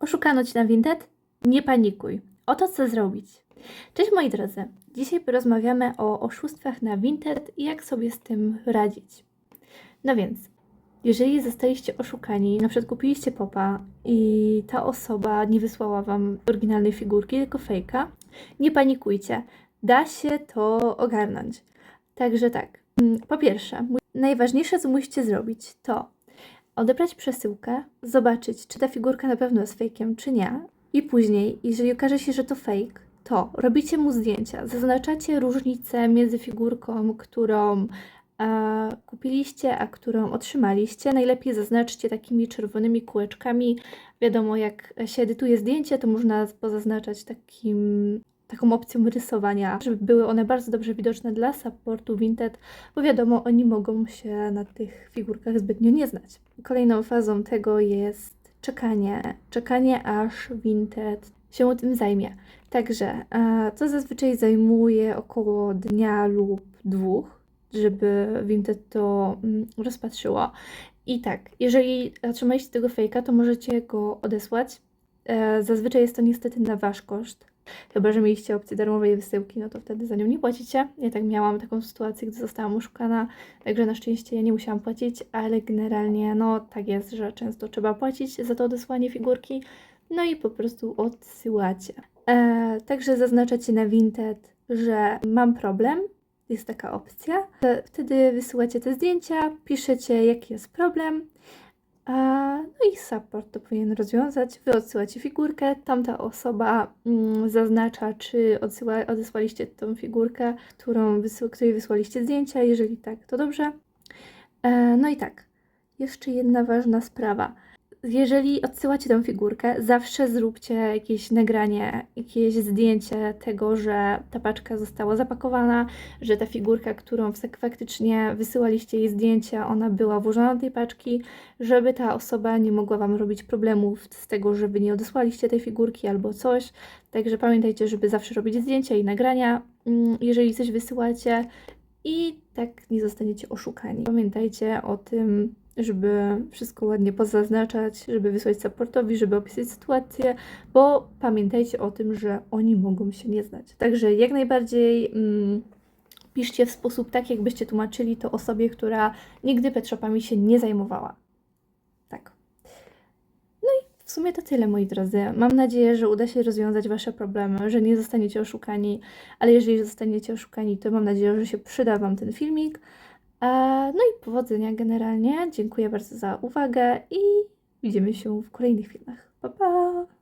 Oszukano Cię na Vinted? Nie panikuj. Oto co zrobić. Cześć moi drodzy. Dzisiaj porozmawiamy o oszustwach na Vinted i jak sobie z tym radzić. No więc, jeżeli zostaliście oszukani, na przykład kupiliście popa i ta osoba nie wysłała Wam oryginalnej figurki, tylko fejka, nie panikujcie. Da się to ogarnąć. Także tak, mm, po pierwsze, najważniejsze co musicie zrobić to odebrać przesyłkę, zobaczyć, czy ta figurka na pewno jest fejkiem, czy nie. I później, jeżeli okaże się, że to fake, to robicie mu zdjęcia, zaznaczacie różnicę między figurką, którą e, kupiliście, a którą otrzymaliście. Najlepiej zaznaczcie takimi czerwonymi kółeczkami. Wiadomo, jak się edytuje zdjęcie, to można pozaznaczać takim, taką opcją rysowania, żeby były one bardzo dobrze widoczne dla supportu Vinted, bo wiadomo, oni mogą się na tych figurkach zbytnio nie znać. Kolejną fazą tego jest czekanie. Czekanie aż Vinted się tym zajmie. Także to zazwyczaj zajmuje około dnia lub dwóch, żeby Vinted to mm, rozpatrzyło. I tak, jeżeli otrzymaliście tego fejka, to możecie go odesłać. E, zazwyczaj jest to niestety na wasz koszt. Chyba, że mieliście opcję darmowej wysyłki, no to wtedy za nią nie płacicie. Ja tak miałam taką sytuację, gdy zostałam oszukana, także na szczęście ja nie musiałam płacić, ale generalnie no tak jest, że często trzeba płacić za to odesłanie figurki, no i po prostu odsyłacie. E, także zaznaczacie na Vinted, że mam problem, jest taka opcja. E, Wtedy wysyłacie te zdjęcia, piszecie jaki jest problem, no i support to powinien rozwiązać. Wy odsyłacie figurkę, tamta osoba mm, zaznacza, czy odsyła, odesłaliście tą figurkę, którą której wysłaliście zdjęcia. Jeżeli tak, to dobrze. E, no i tak, jeszcze jedna ważna sprawa. Jeżeli odsyłacie tę figurkę, zawsze zróbcie jakieś nagranie, jakieś zdjęcie tego, że ta paczka została zapakowana, że ta figurka, którą fak- faktycznie wysyłaliście jej zdjęcia, ona była włożona do tej paczki, żeby ta osoba nie mogła Wam robić problemów z tego, że Wy nie odesłaliście tej figurki albo coś. Także pamiętajcie, żeby zawsze robić zdjęcia i nagrania, mm, jeżeli coś wysyłacie i tak nie zostaniecie oszukani. Pamiętajcie o tym, żeby wszystko ładnie pozaznaczać, żeby wysłać supportowi, żeby opisać sytuację, bo pamiętajcie o tym, że oni mogą się nie znać. Także jak najbardziej mm, piszcie w sposób tak, jakbyście tłumaczyli to osobie, która nigdy petshopami się nie zajmowała. Tak. No i w sumie to tyle, moi drodzy. Mam nadzieję, że uda się rozwiązać Wasze problemy, że nie zostaniecie oszukani, ale jeżeli zostaniecie oszukani, to mam nadzieję, że się przyda Wam ten filmik. E, No i powodzenia generalnie. Dziękuję bardzo za uwagę i widzimy się w kolejnych filmach. Pa, pa!